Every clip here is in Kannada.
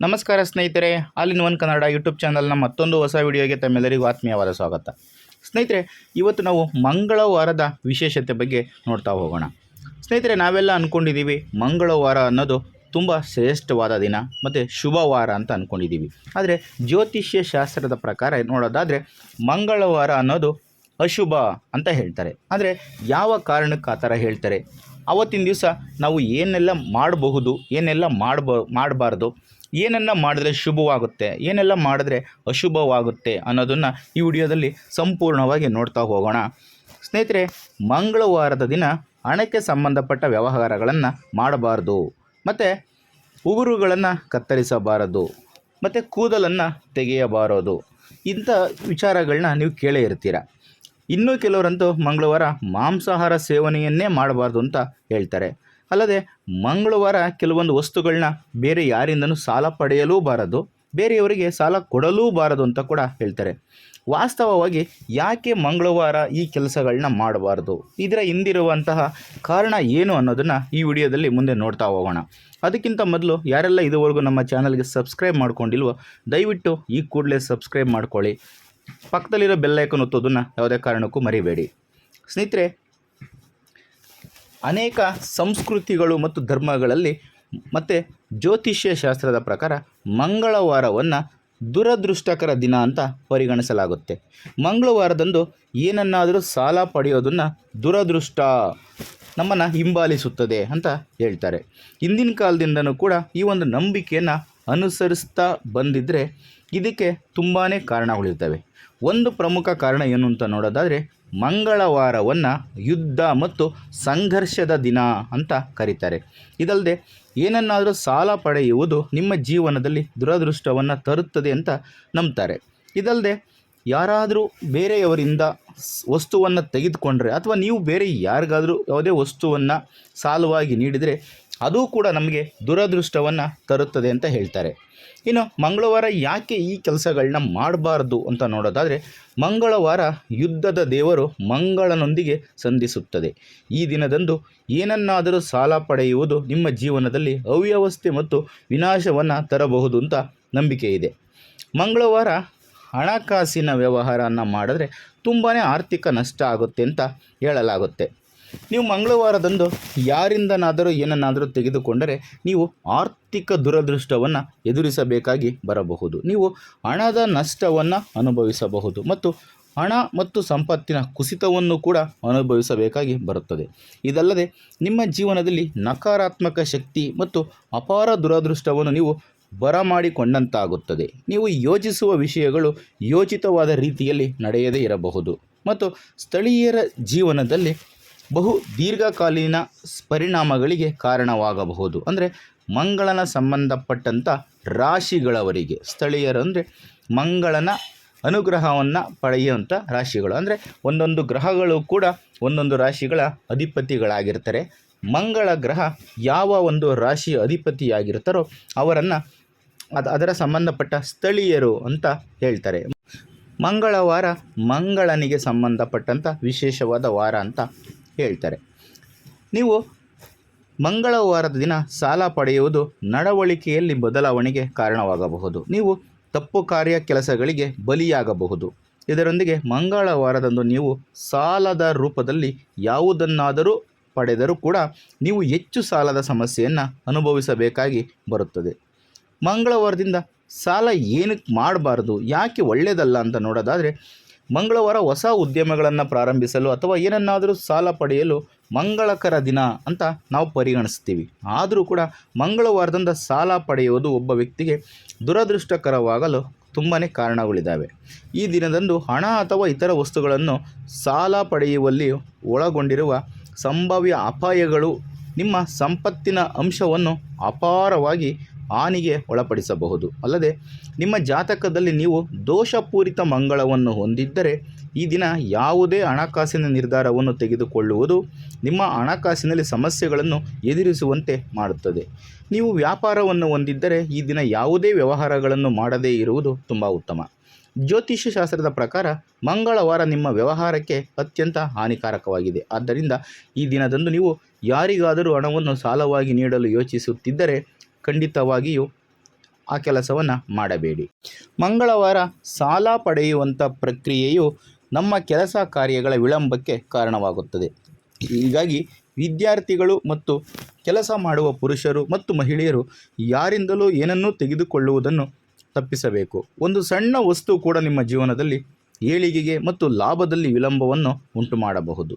ನಮಸ್ಕಾರ ಸ್ನೇಹಿತರೆ all in one Kannada YouTube ಚಾನಲ್ನ ಮತ್ತೊಂದು ಹೊಸ ವಿಡಿಯೋಗೆ ತಮ್ಮೆಲ್ಲರಿಗೂ ಆತ್ಮೀಯವಾದ ಸ್ವಾಗತ. ಸ್ನೇಹಿತರೆ, ಇವತ್ತು ನಾವು ಮಂಗಳವಾರದ ವಿಶೇಷತೆ ಬಗ್ಗೆ ನೋಡ್ತಾ ಹೋಗೋಣ. ಸ್ನೇಹಿತರೆ, ನಾವೆಲ್ಲ ಅಂದ್ಕೊಂಡಿದ್ದೀವಿ ಮಂಗಳವಾರ ಅನ್ನೋದು ತುಂಬ ಶ್ರೇಷ್ಠವಾದ ದಿನ ಮತ್ತು ಶುಭವಾರ ಅಂತ ಅಂದ್ಕೊಂಡಿದ್ದೀವಿ ಆದರೆ, ಜ್ಯೋತಿಷ್ಯ ಶಾಸ್ತ್ರದ ಪ್ರಕಾರ ನೋಡೋದಾದರೆ, ಮಂಗಳವಾರ ಅನ್ನೋದು ಅಶುಭ ಅಂತ ಹೇಳ್ತಾರೆ. ಆದರೆ, ಯಾವ ಕಾರಣಕ್ಕೆ ಆ ಥರ ಹೇಳ್ತಾರೆ? ಅವತ್ತಿನ ದಿವಸ ನಾವು ಏನೆಲ್ಲ ಮಾಡಬಹುದು, ಏನೆಲ್ಲ ಮಾಡಬ, ಮಾಡಬಾರ್ದು ಏನನ್ನ ಮಾಡಿದ್ರೆ ಶುಭವಾಗುತ್ತೆ, ಏನೆಲ್ಲ ಮಾಡಿದ್ರೆ ಅಶುಭವಾಗುತ್ತೆ ಅನ್ನೋದನ್ನು ಈ ವಿಡಿಯೋದಲ್ಲಿ ಸಂಪೂರ್ಣವಾಗಿ ನೋಡ್ತಾ ಹೋಗೋಣ. ಸ್ನೇಹಿತರೆ, ಮಂಗಳವಾರದ ದಿನ ಹಣಕ್ಕೆ ಸಂಬಂಧಪಟ್ಟ ವ್ಯವಹಾರಗಳನ್ನು ಮಾಡಬಾರ್ದು, ಮತ್ತು ಉಗುರುಗಳನ್ನು ಕತ್ತರಿಸಬಾರದು, ಮತ್ತು ಕೂದಲನ್ನು ತೆಗೆಯಬಾರದು. ಇಂಥ ವಿಚಾರಗಳನ್ನ ನೀವು ಕೇಳೇ ಇರ್ತೀರ. ಇನ್ನೂ ಕೆಲವರಂತೂ ಮಂಗಳವಾರ ಮಾಂಸಾಹಾರ ಸೇವನೆಯನ್ನೇ ಮಾಡಬಾರ್ದು ಅಂತ ಹೇಳ್ತಾರೆ. ಅಲ್ಲದೆ ಮಂಗಳವಾರ ಕೆಲವೊಂದು ವಸ್ತುಗಳನ್ನ ಬೇರೆ ಯಾರಿಂದನೂ ಸಾಲ ಪಡೆಯಲೂಬಾರದು, ಬೇರೆಯವರಿಗೆ ಸಾಲ ಕೊಡಲೂಬಾರದು ಅಂತ ಕೂಡ ಹೇಳ್ತಾರೆ. ವಾಸ್ತವವಾಗಿ ಯಾಕೆ ಮಂಗಳವಾರ ಈ ಕೆಲಸಗಳನ್ನ ಮಾಡಬಾರ್ದು? ಇದರ ಹಿಂದಿರುವಂತಹ ಕಾರಣ ಏನು ಅನ್ನೋದನ್ನು ಈ ವಿಡಿಯೋದಲ್ಲಿ ಮುಂದೆ ನೋಡ್ತಾ ಹೋಗೋಣ. ಅದಕ್ಕಿಂತ ಮೊದಲು ಯಾರೆಲ್ಲ ಇದುವರೆಗೂ ನಮ್ಮ ಚಾನಲ್ಗೆ ಸಬ್ಸ್ಕ್ರೈಬ್ ಮಾಡ್ಕೊಂಡಿಲ್ವೋ, ದಯವಿಟ್ಟು ಈ ಕೂಡಲೇ ಸಬ್ಸ್ಕ್ರೈಬ್ ಮಾಡ್ಕೊಳ್ಳಿ. ಪಕ್ಕದಲ್ಲಿರೋ ಬೆಲ್ಲೈಕನ್ ಒತ್ತೋದನ್ನು ಯಾವುದೇ ಕಾರಣಕ್ಕೂ ಮರಿಬೇಡಿ. ಸ್ನೇಹಿತರೆ ಅನೇಕ ಸಂಸ್ಕೃತಿಗಳು ಮತ್ತು ಧರ್ಮಗಳಲ್ಲಿ ಮತ್ತು ಜ್ಯೋತಿಷ್ಯ ಶಾಸ್ತ್ರದ ಪ್ರಕಾರ ಮಂಗಳವಾರವನ್ನು ದುರದೃಷ್ಟಕರ ದಿನ ಅಂತ ಪರಿಗಣಿಸಲಾಗುತ್ತೆ. ಮಂಗಳವಾರದಂದು ಏನನ್ನಾದರೂ ಸಾಲ ಪಡೆಯೋದನ್ನು ದುರದೃಷ್ಟ ನಮ್ಮನ್ನು ಹಿಂಬಾಲಿಸುತ್ತದೆ ಅಂತ ಹೇಳ್ತಾರೆ. ಹಿಂದಿನ ಕಾಲದಿಂದನೂ ಕೂಡ ಈ ಒಂದು ನಂಬಿಕೆಯನ್ನು ಅನುಸರಿಸ್ತಾ ಬಂದಿದ್ದರೆ ಇದಕ್ಕೆ ತುಂಬಾ ಕಾರಣಗಳಿರ್ತವೆ ಒಂದು ಪ್ರಮುಖ ಕಾರಣ ಏನು ಅಂತ ನೋಡೋದಾದರೆ ಮಂಗಳವಾರವನ್ನು ಯುದ್ಧ ಮತ್ತು ಸಂಘರ್ಷದ ದಿನ ಅಂತ ಕರೀತಾರೆ. ಇದಲ್ಲದೆ ಏನನ್ನಾದರೂ ಸಾಲ ಪಡೆಯುವುದು ನಿಮ್ಮ ಜೀವನದಲ್ಲಿ ದುರದೃಷ್ಟವನ್ನು ತರುತ್ತದೆ ಅಂತ ನಂಬ್ತಾರೆ. ಇದಲ್ಲದೆ ಯಾರಾದರೂ ಬೇರೆಯವರಿಂದ ವಸ್ತುವನ್ನು ತೆಗೆದುಕೊಂಡ್ರೆ ಅಥವಾ ನೀವು ಬೇರೆ ಯಾರಿಗಾದರೂ ಯಾವುದೇ ವಸ್ತುವನ್ನು ಸಾಲವಾಗಿ ನೀಡಿದರೆ ಅದು ಕೂಡ ನಮಗೆ ದುರದೃಷ್ಟವನ್ನು ತರುತ್ತದೆ ಅಂತ ಹೇಳ್ತಾರೆ. ಇನ್ನು ಮಂಗಳವಾರ ಯಾಕೆ ಈ ಕೆಲಸಗಳನ್ನ ಮಾಡಬಾರ್ದು ಅಂತ ನೋಡೋದಾದರೆ, ಮಂಗಳವಾರ ಯುದ್ಧದ ದೇವರು ಮಂಗಳನೊಂದಿಗೆ ಸಂಧಿಸುತ್ತದೆ. ಈ ದಿನದಂದು ಏನನ್ನಾದರೂ ಸಾಲ ಪಡೆಯುವುದು ನಿಮ್ಮ ಜೀವನದಲ್ಲಿ ಅವ್ಯವಸ್ಥೆ ಮತ್ತು ವಿನಾಶವನ್ನು ತರಬಹುದು ಅಂತ ನಂಬಿಕೆ ಇದೆ. ಮಂಗಳವಾರ ಹಣಕಾಸಿನ ವ್ಯವಹಾರನ ಮಾಡಿದ್ರೆ ತುಂಬಾ ಆರ್ಥಿಕ ನಷ್ಟ ಆಗುತ್ತೆ ಅಂತ ಹೇಳಲಾಗುತ್ತೆ. ನೀವು ಮಂಗಳವಾರದಂದು ಯಾರಿಂದನಾದರೂ ಏನನ್ನಾದರೂ ತೆಗೆದುಕೊಂಡರೆ ನೀವು ಆರ್ಥಿಕ ದುರದೃಷ್ಟವನ್ನು ಎದುರಿಸಬೇಕಾಗಿ ಬರಬಹುದು. ನೀವು ಹಣದ ನಷ್ಟವನ್ನು ಅನುಭವಿಸಬಹುದು ಮತ್ತು ಹಣ ಮತ್ತು ಸಂಪತ್ತಿನ ಕುಸಿತವನ್ನು ಕೂಡ ಅನುಭವಿಸಬೇಕಾಗಿ ಬರುತ್ತದೆ. ಇದಲ್ಲದೆ ನಿಮ್ಮ ಜೀವನದಲ್ಲಿ ನಕಾರಾತ್ಮಕ ಶಕ್ತಿ ಮತ್ತು ಅಪಾರ ದುರದೃಷ್ಟವನ್ನು ನೀವು ಬರಮಾಡಿಕೊಂಡಂತಾಗುತ್ತದೆ. ನೀವು ಯೋಚಿಸುವ ವಿಷಯಗಳು ಯೋಚಿತವಾದ ರೀತಿಯಲ್ಲಿ ನಡೆಯದೇ ಇರಬಹುದು. ಮತ್ತು ಸ್ಥಳೀಯರ ಜೀವನದಲ್ಲಿ ಬಹು ದೀರ್ಘಕಾಲೀನ ಪರಿಣಾಮಗಳಿಗೆ ಕಾರಣವಾಗಬಹುದು. ಅಂದರೆ ಮಂಗಳನ ಸಂಬಂಧಪಟ್ಟಂಥ ರಾಶಿಗಳವರಿಗೆ, ಸ್ಥಳೀಯರು ಅಂದರೆ ಮಂಗಳನ ಅನುಗ್ರಹವನ್ನು ಪಡೆಯುವಂಥ ರಾಶಿಗಳು. ಅಂದರೆ ಒಂದೊಂದು ಗ್ರಹಗಳು ಕೂಡ ಒಂದೊಂದು ರಾಶಿಗಳ ಅಧಿಪತಿಗಳಾಗಿರ್ತಾರೆ. ಮಂಗಳ ಗ್ರಹ ಯಾವ ಒಂದು ರಾಶಿಯ ಅಧಿಪತಿಯಾಗಿರ್ತಾರೋ ಅವರನ್ನು ಅದು ಅದರ ಸಂಬಂಧಪಟ್ಟ ಸ್ಥಳೀಯರು ಅಂತ ಹೇಳ್ತಾರೆ. ಮಂಗಳವಾರ ಮಂಗಳನಿಗೆ ಸಂಬಂಧಪಟ್ಟಂಥ ವಿಶೇಷವಾದ ವಾರ ಅಂತ ಹೇಳ್ತಾರೆ. ನೀವು ಮಂಗಳವಾರದ ದಿನ ಸಾಲ ಪಡೆಯುವುದು ನಡವಳಿಕೆಯಲ್ಲಿ ಬದಲಾವಣೆಗೆ ಕಾರಣವಾಗಬಹುದು. ನೀವು ತಪ್ಪು ಕಾರ್ಯ ಕೆಲಸಗಳಿಗೆ ಬಲಿಯಾಗಬಹುದು. ಇದರೊಂದಿಗೆ ಮಂಗಳವಾರದಂದು ನೀವು ಸಾಲದ ರೂಪದಲ್ಲಿ ಯಾವುದನ್ನಾದರೂ ಪಡೆದರೂ ಕೂಡ ನೀವು ಹೆಚ್ಚು ಸಾಲದ ಸಮಸ್ಯೆಯನ್ನು ಅನುಭವಿಸಬೇಕಾಗಿ ಬರುತ್ತದೆ. ಮಂಗಳವಾರದಿಂದ ಸಾಲ ಏನಕ್ಕೆ ಮಾಡಬಾರ್ದು, ಯಾಕೆ ಒಳ್ಳೆಯದಲ್ಲ ಅಂತ ನೋಡೋದಾದರೆ ಮಂಗಳವಾರ ಹೊಸ ಉದ್ಯಮಗಳನ್ನು ಪ್ರಾರಂಭಿಸಲು ಅಥವಾ ಏನನ್ನಾದರೂ ಸಾಲ ಪಡೆಯಲು ಮಂಗಳಕರ ದಿನ ಅಂತ ನಾವು ಪರಿಗಣಿಸ್ತೀವಿ. ಆದರೂ ಕೂಡ ಮಂಗಳವಾರದಿಂದ ಸಾಲ ಪಡೆಯುವುದು ಒಬ್ಬ ವ್ಯಕ್ತಿಗೆ ದುರದೃಷ್ಟಕರವಾಗಲು ತುಂಬಾ ಕಾರಣಗಳಿದ್ದಾವೆ. ಈ ದಿನದಂದು ಹಣ ಅಥವಾ ಇತರ ವಸ್ತುಗಳನ್ನು ಸಾಲ ಪಡೆಯುವಲ್ಲಿ ಒಳಗೊಂಡಿರುವ ಸಂಭಾವ್ಯ ಅಪಾಯಗಳು ನಿಮ್ಮ ಸಂಪತ್ತಿನ ಅಂಶವನ್ನು ಅಪಾರವಾಗಿ ಹಾನಿಗೆ ಒಳಪಡಿಸಬಹುದು. ಅಲ್ಲದೆ, ನಿಮ್ಮ ಜಾತಕದಲ್ಲಿ ನೀವು ದೋಷಪೂರಿತ ಮಂಗಳವನ್ನು ಹೊಂದಿದ್ದರೆ, ಈ ದಿನ ಯಾವುದೇ ಹಣಕಾಸಿನ ನಿರ್ಧಾರವನ್ನು ತೆಗೆದುಕೊಳ್ಳುವುದು ನಿಮ್ಮ ಹಣಕಾಸಿನಲ್ಲಿ ಸಮಸ್ಯೆಗಳನ್ನು ಎದುರಿಸುವಂತೆ ಮಾಡುತ್ತದೆ. ನೀವು ವ್ಯಾಪಾರವನ್ನು ಹೊಂದಿದ್ದರೆ, ಈ ದಿನ ಯಾವುದೇ ವ್ಯವಹಾರಗಳನ್ನು ಮಾಡದೇ ಇರುವುದು ತುಂಬ ಉತ್ತಮ. ಜ್ಯೋತಿಷ್ಯ ಶಾಸ್ತ್ರದ ಪ್ರಕಾರ, ಮಂಗಳವಾರ ನಿಮ್ಮ ವ್ಯವಹಾರಕ್ಕೆ ಅತ್ಯಂತ ಹಾನಿಕಾರಕವಾಗಿದೆ. ಆದ್ದರಿಂದ ಈ ದಿನದಂದು ನೀವು ಯಾರಿಗಾದರೂ ಹಣವನ್ನು ಸಾಲವಾಗಿ ನೀಡಲು ಯೋಚಿಸುತ್ತಿದ್ದರೆ ಖಂಡಿತವಾಗಿಯೂ ಆ ಕೆಲಸವನ್ನು ಮಾಡಬೇಡಿ. ಮಂಗಳವಾರ ಸಾಲ ಪಡೆಯುವಂಥ ಪ್ರಕ್ರಿಯೆಯು ನಮ್ಮ ಕೆಲಸ ಕಾರ್ಯಗಳ ವಿಳಂಬಕ್ಕೆ ಕಾರಣವಾಗುತ್ತದೆ. ಹೀಗಾಗಿ ವಿದ್ಯಾರ್ಥಿಗಳು ಮತ್ತು ಕೆಲಸ ಮಾಡುವ ಪುರುಷರು ಮತ್ತು ಮಹಿಳೆಯರು ಯಾರಿಂದಲೂ ಏನನ್ನೂ ತೆಗೆದುಕೊಳ್ಳುವುದನ್ನು ತಪ್ಪಿಸಬೇಕು. ಒಂದು ಸಣ್ಣ ವಸ್ತು ಕೂಡ ನಿಮ್ಮ ಜೀವನದಲ್ಲಿ ಏಳಿಗೆಗೆ ಮತ್ತು ಲಾಭದಲ್ಲಿ ವಿಳಂಬವನ್ನು ಉಂಟು ಮಾಡಬಹುದು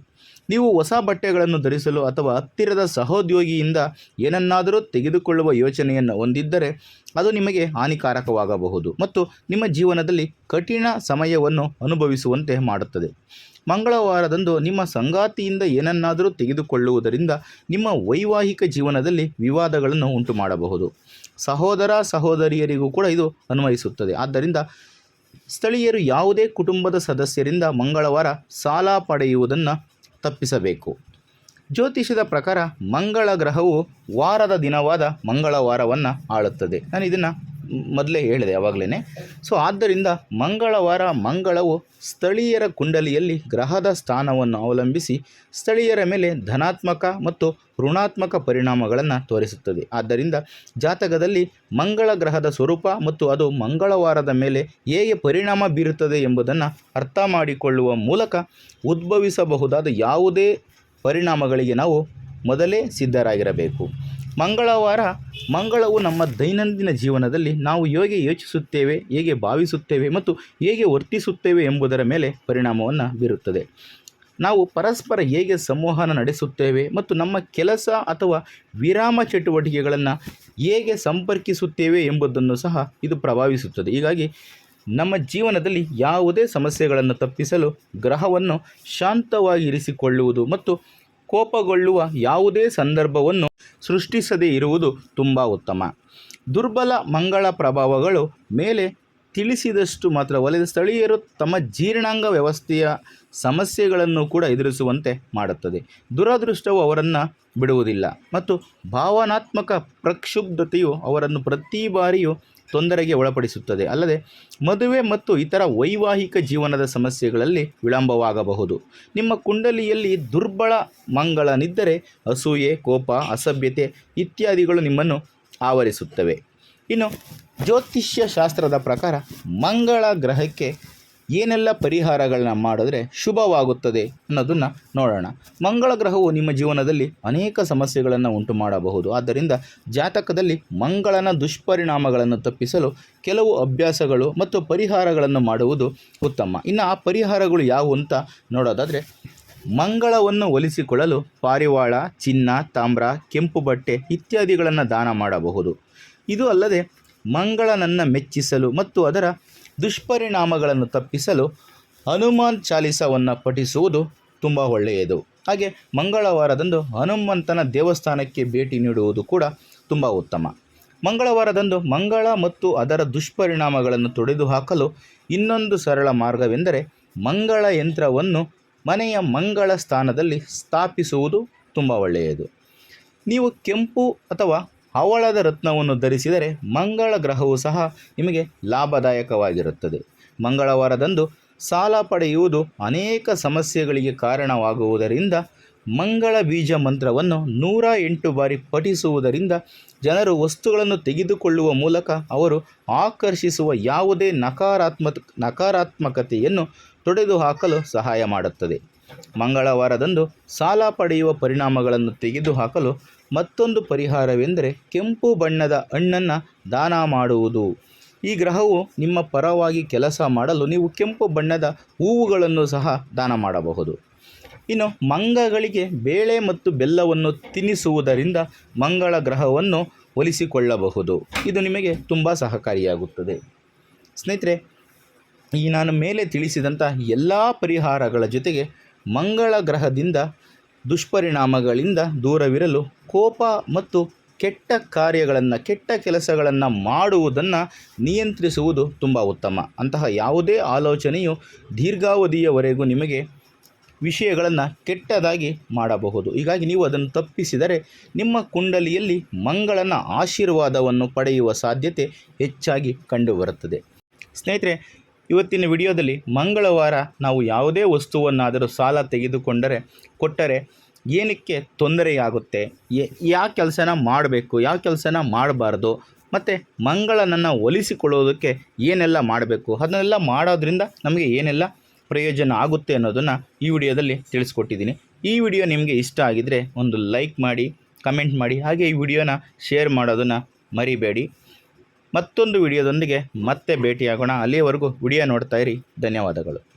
ನೀವು ಹೊಸ ಬಟ್ಟೆಗಳನ್ನು ಧರಿಸಲು ಅಥವಾ ಹತ್ತಿರದ ಸಹೋದ್ಯೋಗಿಯಿಂದ ಏನನ್ನಾದರೂ ತೆಗೆದುಕೊಳ್ಳುವ ಯೋಚನೆಯನ್ನು ಹೊಂದಿದ್ದರೆ ಅದು ನಿಮಗೆ ಹಾನಿಕಾರಕವಾಗಬಹುದು ಮತ್ತು ನಿಮ್ಮ ಜೀವನದಲ್ಲಿ ಕಠಿಣ ಸಮಯವನ್ನು ಅನುಭವಿಸುವಂತೆ ಮಾಡುತ್ತದೆ. ಮಂಗಳವಾರದಂದು ನಿಮ್ಮ ಸಂಗಾತಿಯಿಂದ ಏನನ್ನಾದರೂ ತೆಗೆದುಕೊಳ್ಳುವುದರಿಂದ ನಿಮ್ಮ ವೈವಾಹಿಕ ಜೀವನದಲ್ಲಿ ವಿವಾದಗಳನ್ನು ಉಂಟು ಮಾಡಬಹುದು ಸಹೋದರ ಸಹೋದರಿಯರಿಗೂ ಕೂಡ ಇದು ಅನ್ವಯಿಸುತ್ತದೆ. ಆದ್ದರಿಂದ ಸ್ಥಳೀಯರು ಯಾವುದೇ ಕುಟುಂಬದ ಸದಸ್ಯರಿಂದ ಮಂಗಳವಾರ ಸಾಲ ಪಡೆಯುವುದನ್ನು ತಪ್ಪಿಸಬೇಕು. ಜ್ಯೋತಿಷದ ಪ್ರಕಾರ ಮಂಗಳ ಗ್ರಹವು ವಾರದ ದಿನವಾದ ಮಂಗಳವಾರವನ್ನು ಆಳುತ್ತದೆ. ನಾನು ಇದನ್ನು ಮೊದಲೇ ಹೇಳಿದೆ ಯಾವಾಗಲೇ ಸೊ ಆದ್ದರಿಂದ ಮಂಗಳವಾರ ಮಂಗಳವು ಸ್ಥಳೀಯರ ಕುಂಡಲಿಯಲ್ಲಿ ಗ್ರಹದ ಸ್ಥಾನವನ್ನು ಅವಲಂಬಿಸಿ ಸ್ಥಳೀಯರ ಮೇಲೆ ಧನಾತ್ಮಕ ಮತ್ತು ಋಣಾತ್ಮಕ ಪರಿಣಾಮಗಳನ್ನು ತೋರಿಸುತ್ತದೆ. ಆದ್ದರಿಂದ ಜಾತಕದಲ್ಲಿ ಮಂಗಳ ಗ್ರಹದ ಸ್ವರೂಪ ಮತ್ತು ಅದು ಮಂಗಳವಾರದ ಮೇಲೆ ಹೇಗೆ ಪರಿಣಾಮ ಬೀರುತ್ತದೆ ಎಂಬುದನ್ನು ಅರ್ಥ ಮಾಡಿಕೊಳ್ಳುವ ಮೂಲಕ ಉದ್ಭವಿಸಬಹುದಾದ ಯಾವುದೇ ಪರಿಣಾಮಗಳಿಗೆ ನಾವು ಮೊದಲೇ ಸಿದ್ಧರಾಗಿರಬೇಕು. ಮಂಗಳವಾರ ಮಂಗಳವು ನಮ್ಮ ದೈನಂದಿನ ಜೀವನದಲ್ಲಿ ನಾವು ಹೇಗೆ ಯೋಚಿಸುತ್ತೇವೆ, ಹೇಗೆ ಭಾವಿಸುತ್ತೇವೆ ಮತ್ತು ಹೇಗೆ ವರ್ತಿಸುತ್ತೇವೆ ಎಂಬುದರ ಮೇಲೆ ಪರಿಣಾಮವನ್ನು ಬೀರುತ್ತದೆ. ನಾವು ಪರಸ್ಪರ ಹೇಗೆ ಸಂವಹನ ನಡೆಸುತ್ತೇವೆ ಮತ್ತು ನಮ್ಮ ಕೆಲಸ ಅಥವಾ ವಿರಾಮ ಚಟುವಟಿಕೆಗಳನ್ನು ಹೇಗೆ ಸಂಪರ್ಕಿಸುತ್ತೇವೆ ಎಂಬುದನ್ನು ಸಹ ಇದು ಪ್ರಭಾವಿಸುತ್ತದೆ. ಹೀಗಾಗಿ ನಮ್ಮ ಜೀವನದಲ್ಲಿ ಯಾವುದೇ ಸಮಸ್ಯೆಗಳನ್ನು ತಪ್ಪಿಸಲು ಗ್ರಹವನ್ನು ಶಾಂತವಾಗಿ ಇರಿಸಿಕೊಳ್ಳುವುದು ಮತ್ತು ಕೋಪಗೊಳ್ಳುವ ಯಾವುದೇ ಸಂದರ್ಭವನ್ನು ಸೃಷ್ಟಿಸದೇ ಇರುವುದು ತುಂಬ ಉತ್ತಮ. ದುರ್ಬಲ ಮಂಗಳ ಪ್ರಭಾವಗಳು ಮೇಲೆ ತಿಳಿಸಿದಷ್ಟು ಮಾತ್ರ ಒಲೆದ ಸ್ಥಳೀಯರು ತಮ್ಮ ಜೀರ್ಣಾಂಗ ವ್ಯವಸ್ಥೆಯ ಸಮಸ್ಯೆಗಳನ್ನು ಕೂಡ ಎದುರಿಸುವಂತೆ ಮಾಡುತ್ತದೆ. ದುರದೃಷ್ಟವು ಅವರನ್ನು ಬಿಡುವುದಿಲ್ಲ ಮತ್ತು ಭಾವನಾತ್ಮಕ ಪ್ರಕ್ಷುಬ್ಧತೆಯು ಅವರನ್ನು ಪ್ರತಿ ಬಾರಿಯೂ ತೊಂದರೆಗೆ ಒಳಪಡಿಸುತ್ತದೆ. ಅಲ್ಲದೆ ಮದುವೆ ಮತ್ತು ಇತರ ವೈವಾಹಿಕ ಜೀವನದ ಸಮಸ್ಯೆಗಳಲ್ಲಿ ವಿಳಂಬವಾಗಬಹುದು. ನಿಮ್ಮ ಕುಂಡಲಿಯಲ್ಲಿ ದುರ್ಬಲ ಮಂಗಳನಿದ್ದರೆ ಅಸೂಯೆ, ಕೋಪ, ಅಸಭ್ಯತೆ ಇತ್ಯಾದಿಗಳು ನಿಮ್ಮನ್ನು ಆವರಿಸುತ್ತವೆ. ಇನ್ನು ಜ್ಯೋತಿಷ್ಯ ಶಾಸ್ತ್ರದ ಪ್ರಕಾರ ಮಂಗಳ ಗ್ರಹಕ್ಕೆ ಏನೆಲ್ಲ ಪರಿಹಾರಗಳನ್ನ ಮಾಡಿದ್ರೆ ಶುಭವಾಗುತ್ತದೆ ಅನ್ನೋದನ್ನು ನೋಡೋಣ. ಮಂಗಳ ಗ್ರಹವು ನಿಮ್ಮ ಜೀವನದಲ್ಲಿ ಅನೇಕ ಸಮಸ್ಯೆಗಳನ್ನು ಉಂಟು ಮಾಡಬಹುದು. ಆದ್ದರಿಂದ ಜಾತಕದಲ್ಲಿ ಮಂಗಳನ ದುಷ್ಪರಿಣಾಮಗಳನ್ನು ತಪ್ಪಿಸಲು ಕೆಲವು ಅಭ್ಯಾಸಗಳು ಮತ್ತು ಪರಿಹಾರಗಳನ್ನು ಮಾಡುವುದು ಉತ್ತಮ. ಇನ್ನು ಆ ಪರಿಹಾರಗಳು ಯಾವುವು ಅಂತ ನೋಡೋದಾದರೆ, ಮಂಗಳವನ್ನು ಒಲಿಸಿಕೊಳ್ಳಲು ಪಾರಿವಾಳ, ಚಿನ್ನ, ತಾಮ್ರ, ಕೆಂಪು ಬಟ್ಟೆ ಇತ್ಯಾದಿಗಳನ್ನು ದಾನ ಮಾಡಬಹುದು. ಇದು ಅಲ್ಲದೆ ಮಂಗಳನನ್ನು ಮೆಚ್ಚಿಸಲು ಮತ್ತು ಅದರ ದುಷ್ಪರಿಣಾಮಗಳನ್ನು ತಪ್ಪಿಸಲು ಹನುಮಾನ್ ಚಾಲಿಸವನ್ನು ಪಠಿಸುವುದು ತುಂಬ ಒಳ್ಳೆಯದು. ಹಾಗೆ ಮಂಗಳವಾರದಂದು ಹನುಮಂತನ ದೇವಸ್ಥಾನಕ್ಕೆ ಭೇಟಿ ನೀಡುವುದು ಕೂಡ ತುಂಬ ಉತ್ತಮ. ಮಂಗಳವಾರದಂದು ಮಂಗಳ ಮತ್ತು ಅದರ ದುಷ್ಪರಿಣಾಮಗಳನ್ನು ತೊಡೆದುಹಾಕಲು ಇನ್ನೊಂದು ಸರಳ ಮಾರ್ಗವೆಂದರೆ ಮಂಗಳ ಯಂತ್ರವನ್ನು ಮನೆಯ ಮಂಗಳ ಸ್ಥಾನದಲ್ಲಿ ಸ್ಥಾಪಿಸುವುದು ತುಂಬ ಒಳ್ಳೆಯದು. ನೀವು ಕೆಂಪು ಅಥವಾ ಹವಳದ ರತ್ನವನ್ನು ಧರಿಸಿದರೆ ಮಂಗಳ ಗ್ರಹವು ಸಹ ನಿಮಗೆ ಲಾಭದಾಯಕವಾಗಿರುತ್ತದೆ. ಮಂಗಳವಾರದಂದು ಸಾಲ ಪಡೆಯುವುದು ಅನೇಕ ಸಮಸ್ಯೆಗಳಿಗೆ ಕಾರಣವಾಗುವುದರಿಂದ ಮಂಗಳ ಬೀಜ ಮಂತ್ರವನ್ನು ನೂರ ಎಂಟು ಬಾರಿ ಪಠಿಸುವುದರಿಂದ ಜನರು ವಸ್ತುಗಳನ್ನು ತೆಗೆದುಕೊಳ್ಳುವ ಮೂಲಕ ಅವರು ಆಕರ್ಷಿಸುವ ಯಾವುದೇ ನಕಾರಾತ್ಮಕ ನಕಾರಾತ್ಮಕತೆಯನ್ನು ತೊಡೆದುಹಾಕಲು ಸಹಾಯ ಮಾಡುತ್ತದೆ. ಮಂಗಳವಾರದಂದು ಸಾಲ ಪಡೆಯುವ ಪರಿಣಾಮಗಳನ್ನು ತೆಗೆದುಹಾಕಲು ಮತ್ತೊಂದು ಪರಿಹಾರವೆಂದರೆ ಕೆಂಪು ಬಣ್ಣದ ಹಣ್ಣನ್ನು ದಾನ ಮಾಡುವುದು. ಈ ಗ್ರಹವು ನಿಮ್ಮ ಪರವಾಗಿ ಕೆಲಸ ಮಾಡಲು ನೀವು ಕೆಂಪು ಬಣ್ಣದ ಹೂವುಗಳನ್ನು ಸಹ ದಾನ ಮಾಡಬಹುದು. ಇನ್ನು ಮಂಗಗಳಿಗೆ ಬೇಳೆ ಮತ್ತು ಬೆಲ್ಲವನ್ನು ತಿನ್ನಿಸುವುದರಿಂದ ಮಂಗಳ ಗ್ರಹವನ್ನು ಒಲಿಸಿಕೊಳ್ಳಬಹುದು. ಇದು ನಿಮಗೆ ತುಂಬ ಸಹಕಾರಿಯಾಗುತ್ತದೆ. ಸ್ನೇಹಿತರೆ, ಈ ನಾನು ಮೇಲೆ ತಿಳಿಸಿದಂಥ ಎಲ್ಲ ಪರಿಹಾರಗಳ ಜೊತೆಗೆ ಮಂಗಳ ಗ್ರಹದಿಂದ ದುಷ್ಪರಿಣಾಮಗಳಿಂದ ದೂರವಿರಲು ಕೋಪ ಮತ್ತು ಕೆಟ್ಟ ಕಾರ್ಯಗಳನ್ನು, ಕೆಟ್ಟ ಕೆಲಸಗಳನ್ನು ಮಾಡುವುದನ್ನು ನಿಯಂತ್ರಿಸುವುದು ತುಂಬ ಉತ್ತಮ. ಅಂತಹ ಯಾವುದೇ ಆಲೋಚನೆಯು ದೀರ್ಘಾವಧಿಯವರೆಗೂ ನಿಮಗೆ ವಿಷಯಗಳನ್ನು ಕೆಟ್ಟದಾಗಿ ಮಾಡಬಹುದು. ಹೀಗಾಗಿ ನೀವು ಅದನ್ನು ತಪ್ಪಿಸಿದರೆ ನಿಮ್ಮ ಕುಂಡಲಿಯಲ್ಲಿ ಮಂಗಳನ ಆಶೀರ್ವಾದವನ್ನು ಪಡೆಯುವ ಸಾಧ್ಯತೆ ಹೆಚ್ಚಾಗಿ ಕಂಡುಬರುತ್ತದೆ. ಸ್ನೇಹಿತರೆ ಇವತ್ತಿನ ವಿಡಿಯೋದಲ್ಲಿ ಮಂಗಳವಾರ ನಾವು ಯಾವುದೇ ವಸ್ತುವನ್ನಾದರೂ ಸಾಲ ತೆಗೆದುಕೊಂಡರೆ, ಕೊಟ್ಟರೆ ಏನಕ್ಕೆ ತೊಂದರೆಯಾಗುತ್ತೆ? ಯಾವ ಕೆಲಸನ ಮಾಡಬೇಕು, ಯಾವ ಕೆಲಸನ ಮಾಡಬಾರ್ದು, ಮತ್ತು ಮಂಗಳನನ್ನು ಒಲಿಸಿಕೊಳ್ಳೋದಕ್ಕೆ ಏನೆಲ್ಲ ಮಾಡಬೇಕು? ಅದನ್ನೆಲ್ಲ ಮಾಡೋದ್ರಿಂದ ನಮಗೆ ಏನೆಲ್ಲ ಪ್ರಯೋಜನ ಆಗುತ್ತೆ ಅನ್ನೋದನ್ನು ಈ ವಿಡಿಯೋದಲ್ಲಿ ತಿಳಿಸ್ಕೊಟ್ಟಿದ್ದೀನಿ. ಈ ವಿಡಿಯೋ ನಿಮಗೆ ಇಷ್ಟ ಆಗಿದರೆ ಒಂದು ಲೈಕ್ ಮಾಡಿ, ಕಮೆಂಟ್ ಮಾಡಿ, ಹಾಗೆ ಈ ವಿಡಿಯೋನ ಶೇರ್ ಮಾಡೋದನ್ನು ಮರಿಬೇಡಿ. ಮತ್ತೊಂದು ವಿಡಿಯೋದೊಂದಿಗೆ ಮತ್ತೆ ಭೇಟಿಯಾಗೋಣ. ಅಲ್ಲಿಯವರೆಗೂ ವಿಡಿಯೋ ನೋಡ್ತಾ ಇರಿ. ಧನ್ಯವಾದಗಳು.